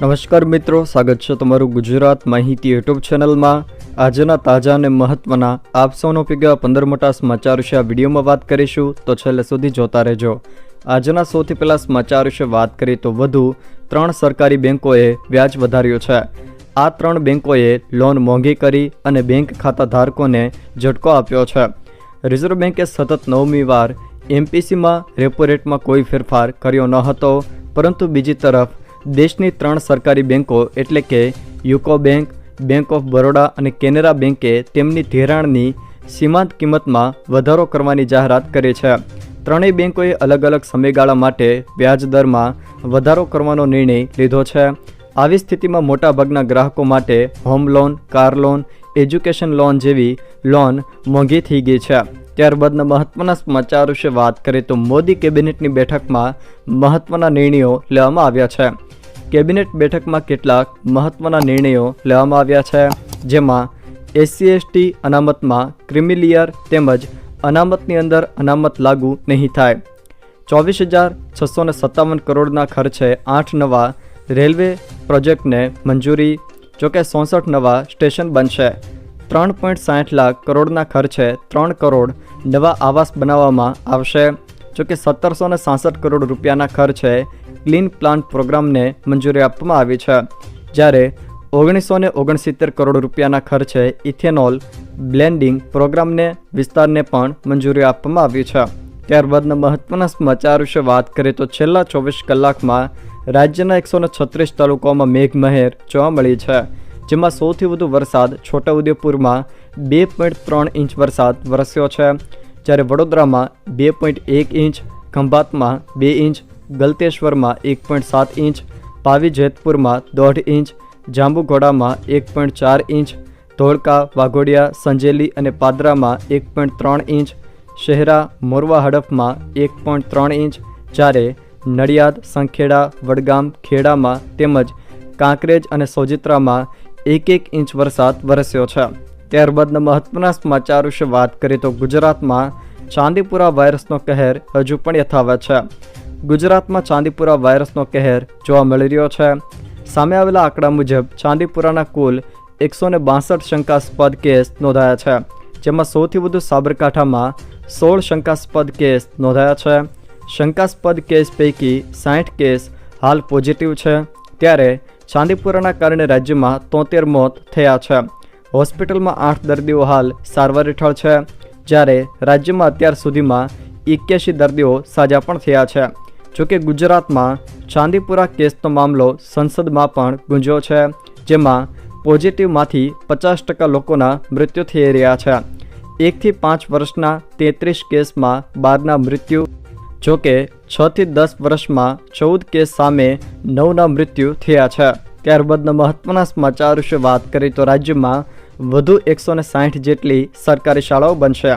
નમસ્કાર મિત્રો, સ્વાગત છે તમારું ગુજરાત માહિતી યુટ્યુબ ચેનલમાં. આજના તાજા અને મહત્વના આપ સૌનો પીગા પંદર મોટા સમાચાર વિશે આ વિડીયોમાં વાત કરીશું, તો છેલ્લે સુધી જોતા રહેજો. આજના સૌથી પહેલાં સમાચાર વિશે વાત કરીએ તો વધુ ત્રણ સરકારી બેન્કોએ વ્યાજ વધાર્યું છે. આ ત્રણ બેન્કોએ લોન મોંઘી કરી અને બેંક ખાતા ધારકોને ઝટકો આપ્યો છે. રિઝર્વ બેન્કે સતત નવમી વાર એમપીસીમાં રેપો રેટમાં કોઈ ફેરફાર કર્યો ન હતો, પરંતુ બીજી તરફ દેશની ત્રણ સરકારી બેન્કો એટલે કે UCO bank bank of Baroda અને કેનેરા બેંકે તેમની ધિરાણની સીમાંત કિંમતમાં વધારો કરવાની જાહેરાત કરી છે. ત્રણેય બેન્કોએ અલગ અલગ સમયગાળા માટે વ્યાજદરમાં વધારો કરવાનો નિર્ણય લીધો છે. આવી સ્થિતિમાં મોટાભાગના ગ્રાહકો માટે home loan, car loan, education loan જેવી લોન મોંઘી થઈ ગઈ છે. ત્યારબાદના મહત્વના સમાચાર વિશે વાત કરીએ તો મોદી કેબિનેટની બેઠકમાં મહત્વના નિર્ણયો લેવામાં આવ્યા છે. કેબિનેટ બેઠકમાં કેટલાક મહત્વના નિર્ણયો લેવામાં આવ્યા છે, જેમાં એસસી, એસટી અનામતમાં ક્રિમિલિયર તેમજ અનામતની અંદર અનામત લાગુ નહીં થાય. ચોવીસ હજાર છસો ને સત્તાવન કરોડના ખર્ચે આઠ નવા રેલવે પ્રોજેક્ટને મંજૂરી, જોકે ચોસઠ નવા સ્ટેશન બનશે. ત્રણ પોઈન્ટ સાઠ લાખ કરોડના ખર્ચે ત્રણ કરોડ નવા આવાસ બનાવવામાં આવશે. જોકે સત્તરસો ને સાસઠ કરોડ રૂપિયાના ખર્ચે ક્લીન પ્લાન્ટ પ્રોગ્રામને મંજૂરી આપવામાં આવી છે. જ્યારે ઓગણીસો ને ઓગણસિત્તેર કરોડ રૂપિયાના ખર્ચે ઇથેનોલ બ્લેન્ડિંગ પ્રોગ્રામને વિસ્તારને પણ મંજૂરી આપવામાં આવી છે. ત્યારબાદના મહત્વના સમાચાર વિશે વાત કરીએ તો છેલ્લા ચોવીસ કલાકમાં રાજ્યના એકસો છત્રીસ તાલુકાઓમાં મેઘમહેર જોવા મળી છે. જેમાં સૌથી વધુ વરસાદ છોટાઉદેપુરમાં બે પોઈન્ટ ત્રણ ઇંચ વરસાદ વરસ્યો છે. જ્યારે વડોદરામાં બે પોઈન્ટ એક ઇંચ, ખંભાતમાં બે ઇંચ, ગલતેશ્વરમાં એક પોઈન્ટ સાત ઇંચ, પાવી જેતપુરમાં દોઢ ઇંચ, જાંબુઘોડામાં એક પોઈન્ટ ચાર ઇંચ, ધોળકા, વાઘોડિયા, સંજેલી અને પાદરામાં એક પોઈન્ટ ત્રણ ઇંચ, શહેરા, મોરવા હડફમાં એક પોઈન્ટ ત્રણ ઇંચ, જ્યારે નડિયાદ, સંખેડા, વડગામ, ખેડામાં તેમજ કાંકરેજ અને સોજિત્રામાં એક એક ઇંચ વરસાદ વરસ્યો છે. ત્યારબાદના મહત્વના સમાચાર વિશે વાત કરીએ તો ગુજરાતમાં ચાંદીપુરા વાયરસનો કહેર હજુ પણ યથાવત છે. ગુજરાતમાં ચાંદીપુરા વાયરસનો કહેર જોવા મળી રહ્યો છે. સામે આવેલા આંકડા મુજબ ચાંદીપુરાના કુલ એકસો ને બાસઠ શંકાસ્પદ કેસ નોંધાયા છે, જેમાં સૌથી વધુ સાબરકાંઠામાં સોળ શંકાસ્પદ કેસ નોંધાયા છે. શંકાસ્પદ કેસ પૈકી સાઠ કેસ હાલ પોઝિટિવ છે. ત્યારે ચાંદીપુરાના કારણે રાજ્યમાં તોતેર મોત થયા છે. હોસ્પિટલમાં આઠ દર્દીઓ હાલ સારવાર હેઠળ છે, જ્યારે રાજ્યમાં અત્યાર સુધીમાં એક્યાસી દર્દીઓ સાજા પણ થયા છે. જોકે ગુજરાતમાં ચાંદીપુરા કેસનો મામલો સંસદમાં પણ ગુંજ્યો છે, જેમાં પોઝિટિવમાંથી પચાસ ટકા લોકોના મૃત્યુ થઈ રહ્યા છે. એકથી પાંચ વર્ષના તેત્રીસ કેસમાં બારના મૃત્યુ જોકે છથી દસ વર્ષમાં ચૌદ કેસ સામે નવના મૃત્યુ થયા છે. ત્યારબાદના મહત્વના સમાચાર વિશે વાત કરીએ તો રાજ્યમાં વધુ એકસો ને સાઠ જેટલી સરકારી શાળાઓ બનશે.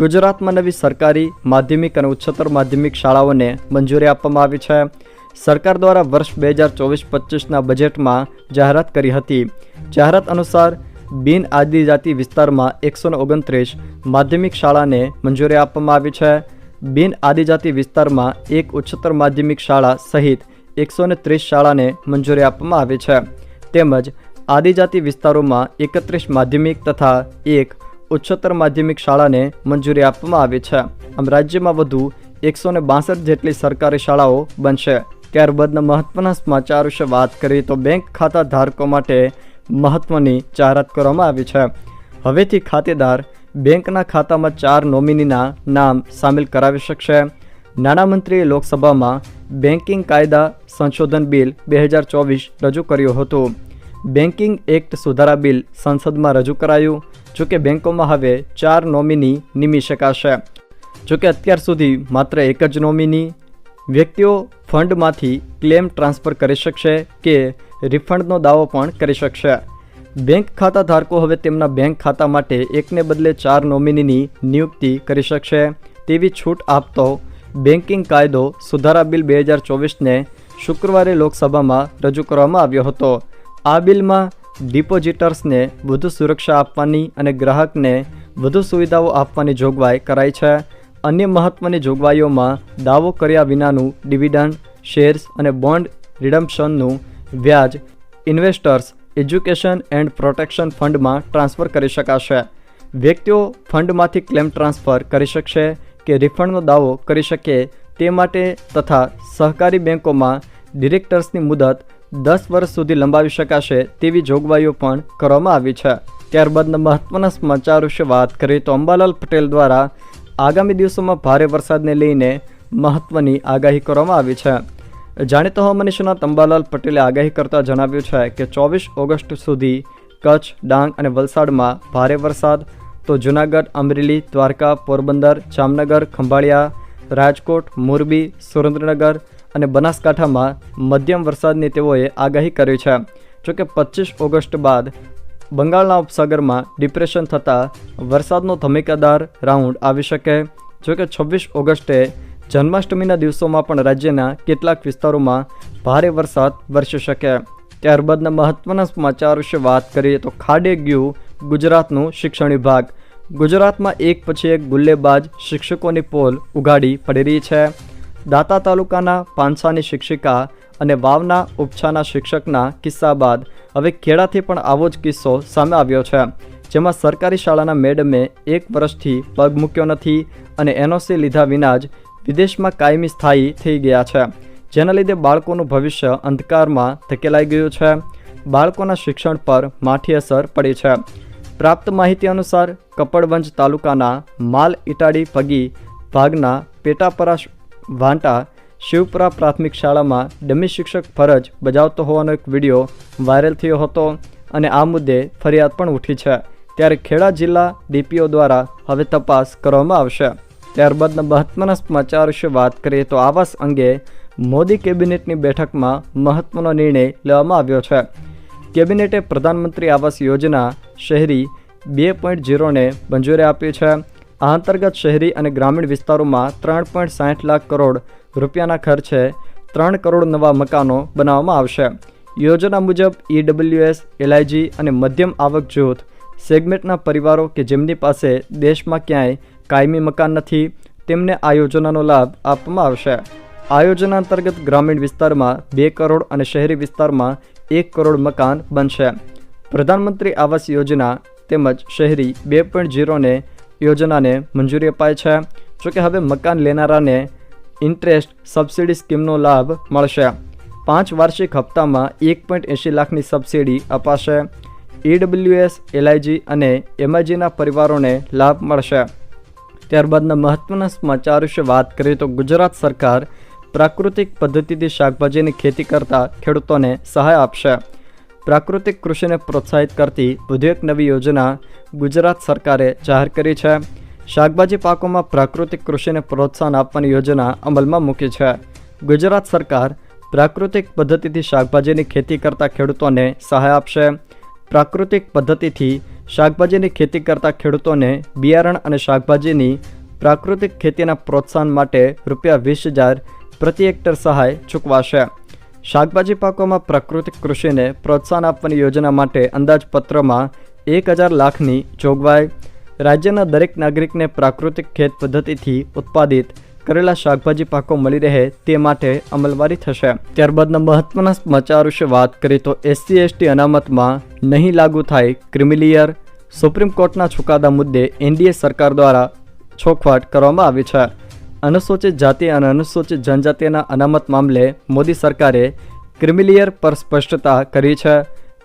ગુજરાતમાં નવી સરકારી માધ્યમિક અને ઉચ્ચતર માધ્યમિક શાળાઓને મંજૂરી આપવામાં આવી છે. સરકાર દ્વારા વર્ષ બે હજાર ચોવીસ પચીસના બજેટમાં જાહેરાત કરી હતી. જાહેરાત અનુસાર બિન આદિજાતિ વિસ્તારમાં એકસો ઓગણત્રીસ માધ્યમિક શાળાને મંજૂરી આપવામાં આવી છે. બિન આદિજાતિ વિસ્તારમાં એક ઉચ્ચતર માધ્યમિક શાળા સહિત એકસો ત્રીસ શાળાને મંજૂરી આપવામાં આવી છે. તેમજ આદિજાતિ વિસ્તારોમાં એકત્રીસ માધ્યમિક તથા એક ઉચ્ચતર માધ્યમિક શાળાને મંજૂરી આપવામાં આવી છે. આમ રાજ્યમાં વધુ એકસો બાસઠ જેટલી સરકારી શાળાઓ બનશે. ત્યારબાદના મહત્વના સમાચાર વિશે વાત કરીએ તો બેંક ખાતા ધારકો માટે મહત્વની જાહેરાત કરવામાં આવી છે. હવેથી ખાતેદાર બેંકના ખાતામાં ચાર નોમિનીના નામ સામેલ કરાવી શકશે. નાણામંત્રીએ લોકસભામાં બેન્કિંગ કાયદા સંશોધન બિલ બે હજાર ચોવીસ રજૂ કર્યું હતું. બેન્કિંગ એક્ટ સુધારા બિલ સંસદમાં રજૂ કરાયું જોકે બેંકોમાં હવે ચાર નોમિની નિમી શકાશે. જોકે અત્યાર સુધી માત્ર એક જ નોમિની. વ્યક્તિઓ ફંડમાંથી ક્લેમ ટ્રાન્સફર કરી શકશે કે રિફંડનો દાવો પણ કરી શકશે. બેંક ખાતા ધારકો હવે તેમના બેંક ખાતા માટે એકને બદલે ચાર નોમિનીની નિયુક્તિ કરી શકશે. તેવી છૂટ આપતો બેન્કિંગ કાયદો સુધારા બિલ બે હજાર ચોવીસને શુક્રવારે લોકસભામાં રજૂ કરવામાં આવ્યો હતો. આ બિલમાં ડિપોઝિટર્સને વધુ સુરક્ષા આપવાની અને ગ્રાહકને વધુ સુવિધાઓ આપવાની જોગવાઈ કરાઈ છે. અન્ય મહત્ત્વની જોગવાઈઓમાં દાવો કર્યા વિનાનું ડિવિડન્ડ, શેર્સ અને બોન્ડ રિડમ્પશનનું વ્યાજ, ઇન્વેસ્ટર્સ એજ્યુકેશન એન્ડ પ્રોટેક્શન ફંડમાં ટ્રાન્સફર કરી શકાશે. વ્યક્તિઓ ફંડમાંથી ક્લેમ ટ્રાન્સફર કરી શકશે કે રિફંડનો દાવો કરી શકે તે માટે તથા સહકારી બેંકોમાં ડિરેક્ટર્સની મુદત દસ વર્ષ સુધી લંબાવી શકાશે તેવી જોગવાઈઓ પણ કરવામાં આવી છે. ત્યારબાદના મહત્વના સમાચાર વિશે વાત કરીએ તો અંબાલાલ પટેલ દ્વારા આગામી દિવસોમાં ભારે વરસાદને લઈને મહત્ત્વની આગાહી કરવામાં આવી છે. જાણીતા હવામાન તંબાલાલ પટેલે આગાહી કરતા જણાવ્યું છે કે ચોવીસ ઓગસ્ટ સુધી કચ્છ, ડાંગ અને વલસાડમાં ભારે વરસાદ, તો જૂનાગઢ, અમરેલી, દ્વારકા, પોરબંદર, જામનગર, ખંભાળિયા, રાજકોટ, મોરબી, સુરેન્દ્રનગર અને બનાસકાંઠામાં મધ્યમ વરસાદની તેઓએ આગાહી કરી છે. જોકે પચીસ ઓગસ્ટ બાદ બંગાળના ઉપસાગરમાં ડિપ્રેશન થતાં વરસાદનો ધમેકાદાર રાઉન્ડ આવી શકે. જોકે છવ્વીસ ઓગસ્ટે જન્માષ્ટમીના દિવસોમાં પણ રાજ્યના કેટલાક વિસ્તારોમાં ભારે વરસાદ વરસી શકે. ત્યારબાદના મહત્વના સમાચાર વિશે વાત કરીએ તો ખાડે ગયું ગુજરાતનું શિક્ષણ વિભાગ. ગુજરાતમાં એક પછી એક ગુલ્લેબાજ શિક્ષકોની પોલ ઉગાડી પડી રહી છે. દાતા તાલુકાના પાંસાની શિક્ષિકા અને વાવના ઉપછાના શિક્ષકના કિસ્સા બાદ હવે ખેડાથી પણ આવો જ કિસ્સો સામે આવ્યો છે. જેમાં સરકારી શાળાના મેડમે એક વર્ષથી પગ મૂક્યો નથી અને એનઓસી લીધા વિના જ વિદેશમાં કાયમી સ્થાયી થઈ ગયા છે, જેના લીધે બાળકોનું ભવિષ્ય અંધકારમાં ધકેલાઈ ગયું છે. બાળકોના શિક્ષણ પર માઠી અસર પડી છે. પ્રાપ્ત માહિતી અનુસાર, કપડવંજ તાલુકાના માલ ઇટાડી પગી ભાગના પેટાપરા વાંટા શિવપુરા પ્રાથમિક શાળામાં ડમી શિક્ષક ફરજ બજાવતો હોવાનો એક વીડિયો વાયરલ થયો હતો અને આ મુદ્દે ફરિયાદ પણ ઉઠી છે. ત્યારે ખેડા જિલ્લા ડીપીઓ દ્વારા હવે તપાસ કરવામાં આવશે. ત્યારબાદના મહત્વના સમાચાર વિશે વાત કરીએ તો આવાસ અંગે મોદી કેબિનેટની બેઠકમાં મહત્વનો નિર્ણય લેવામાં આવ્યો છે. કેબિનેટે પ્રધાનમંત્રી આવાસ યોજના શહેરી બે પોઈન્ટ ઝીરોને મંજૂરી આપી છે. આ અંતર્ગત શહેરી અને ગ્રામીણ વિસ્તારોમાં ત્રણ પોઈન્ટ સાઠ લાખ કરોડ રૂપિયાના ખર્ચે ત્રણ કરોડ નવા મકાનો બનાવવામાં આવશે. યોજના મુજબ ઈડબ્લ્યુએસ એલઆઈજી અને મધ્યમ આવક જૂથ, સેગમેન્ટના પરિવારો કે જેમની પાસે દેશમાં ક્યાંય કાયમી મકાન નથી તેમને આ યોજનાનો લાભ આપવામાં આવશે. આ યોજના અંતર્ગત ગ્રામીણ વિસ્તારમાં બે કરોડ અને શહેરી વિસ્તારમાં એક કરોડ મકાન બનશે. પ્રધાનમંત્રી આવાસ યોજના તેમજ શહેરી બે પોઈન્ટ ઝીરોને યોજનાને મંજૂરી અપાય છે. જોકે હવે મકાન લેનારાને ઇન્ટરેસ્ટ સબસિડી સ્કીમનો લાભ મળશે. પાંચ વાર્ષિક હપ્તામાં એક પોઈન્ટ એંશી લાખની સબસિડી અપાશે. ઈડબ્લ્યુએસ એલઆઈજી અને એમઆઈજીના પરિવારોને લાભ મળશે. ત્યારબાદના મહત્વના સમાચાર વિશે વાત કરીએ તો ગુજરાત સરકાર પ્રાકૃતિક પદ્ધતિથી શાકભાજીની ખેતી કરતા ખેડૂતોને સહાય આપશે. પ્રાકૃતિક કૃષિને પ્રોત્સાહિત કરતી વધુ એક નવી યોજના ગુજરાત સરકારે જાહેર કરી છે. શાકભાજી પાકોમાં પ્રાકૃતિક કૃષિને પ્રોત્સાહન આપવાની યોજના અમલમાં મૂકી છે. ગુજરાત સરકાર પ્રાકૃતિક પદ્ધતિથી શાકભાજીની ખેતી કરતા ખેડૂતોને સહાય આપશે. પ્રાકૃતિક પદ્ધતિથી શાકભાજીની ખેતી કરતા ખેડૂતોને બિયારણ અને શાકભાજીની પ્રાકૃતિક ખેતીના પ્રોત્સાહન માટે રૂપિયા વીસ હજાર પ્રતિ હેક્ટર સહાય ચૂકવાશે. શાકભાજી પાકોમાં પ્રાકૃતિક કૃષિને પ્રોત્સાહન આપવાની યોજના માટે અંદાજપત્રમાં એક હજાર લાખની જોગવાઈ. રાજ્યના દરેક નાગરિકને પ્રાકૃતિક ખેત પદ્ધતિથી ઉત્પાદિત કરેલા શાકભાજી પાકો મળી રહે તે માટે અમલવારી થશે. ત્યારબાદના મહત્વના સમાચાર વિશે વાત કરીએ તો એસસી, એસટી અનામતમાં નહીં લાગુ થાય ક્રિમિલિયર સુપ્રીમ કોર્ટના ચુકાદા મુદ્દે એનડીએ સરકાર દ્વારા છોખવાટ કરવામાં આવી છે. અનુસૂચિત જાતિ અને અનુસૂચિત જનજાતિના અનામત મામલે મોદી સરકારે ક્રિમિલિયર પર સ્પષ્ટતા કરી છે.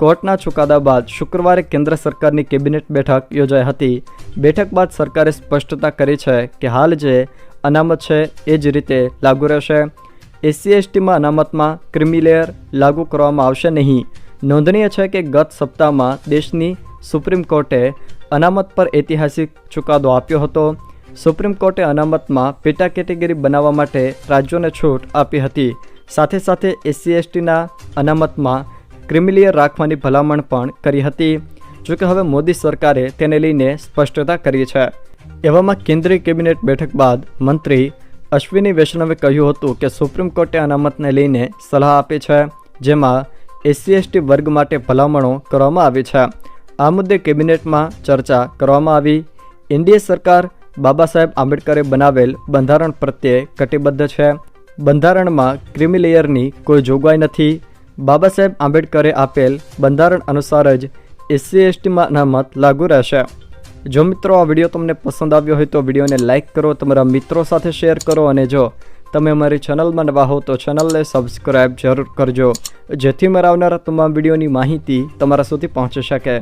કોર્ટના ચુકાદા બાદ શુક્રવારે કેન્દ્ર સરકારની કેબિનેટ બેઠક યોજાઈ હતી. બેઠક બાદ સરકારે સ્પષ્ટતા કરી છે કે હાલ જે અનામત છે એ જ રીતે લાગુ રહેશે. એસસી, એસટીમાં અનામતમાં ક્રિમિલેયર લાગુ કરવામાં આવશે નહીં. નોંધનીય છે કે ગત સપ્તાહમાં દેશની સુપ્રીમ કોર્ટે અનામત પર ઐતિહાસિક ચુકાદો આપ્યો હતો. સુપ્રીમ કોર્ટે અનામતમાં પેટા કેટેગરી બનાવવા માટે રાજ્યોને છૂટ આપી હતી. સાથે સાથે એસસી, એસટીના અનામતમાં ક્રિમિલિયર રાખવાની ભલામણ પણ કરી હતી. જોકે હવે મોદી સરકારે તેને લઈને સ્પષ્ટતા કરી છે. એવામાં કેન્દ્રીય કેબિનેટ બેઠક બાદ મંત્રી અશ્વિની વૈષ્ણવે કહ્યું હતું કે સુપ્રીમ કોર્ટે અનામતને લઈને સલાહ આપી છે, જેમાં એસસી, એસટી વર્ગ માટે ભલામણો કરવામાં આવી છે. આ મુદ્દે કેબિનેટમાં ચર્ચા કરવામાં આવી. એનડીએ સરકાર બાબા સાહેબ આંબેડકરે બનાવેલ બંધારણ પ્રત્યે કટિબદ્ધ છે. બંધારણમાં ક્રિમિલેયરની કોઈ જોગવાઈ નથી. બાબા સાહેબ આંબેડકરે આપેલ બંધારણ અનુસાર જ એસસી, એસટીમાં અનામત લાગુ રહેશે. જો મિત્રો આ વીડિયો તમને પસંદ આવ્યો હોય તો વિડીયોને લાઇક કરો, તમારા મિત્રો સાથે શેર કરો અને જો તમે અમારી ચેનલમાં નવા હો તો ચેનલને સબસ્ક્રાઈબ જરૂર કરજો. જેથી મારા આવનારા તમામ વિડીયોની માહિતી તમારા સુધી પહોંચી શકે.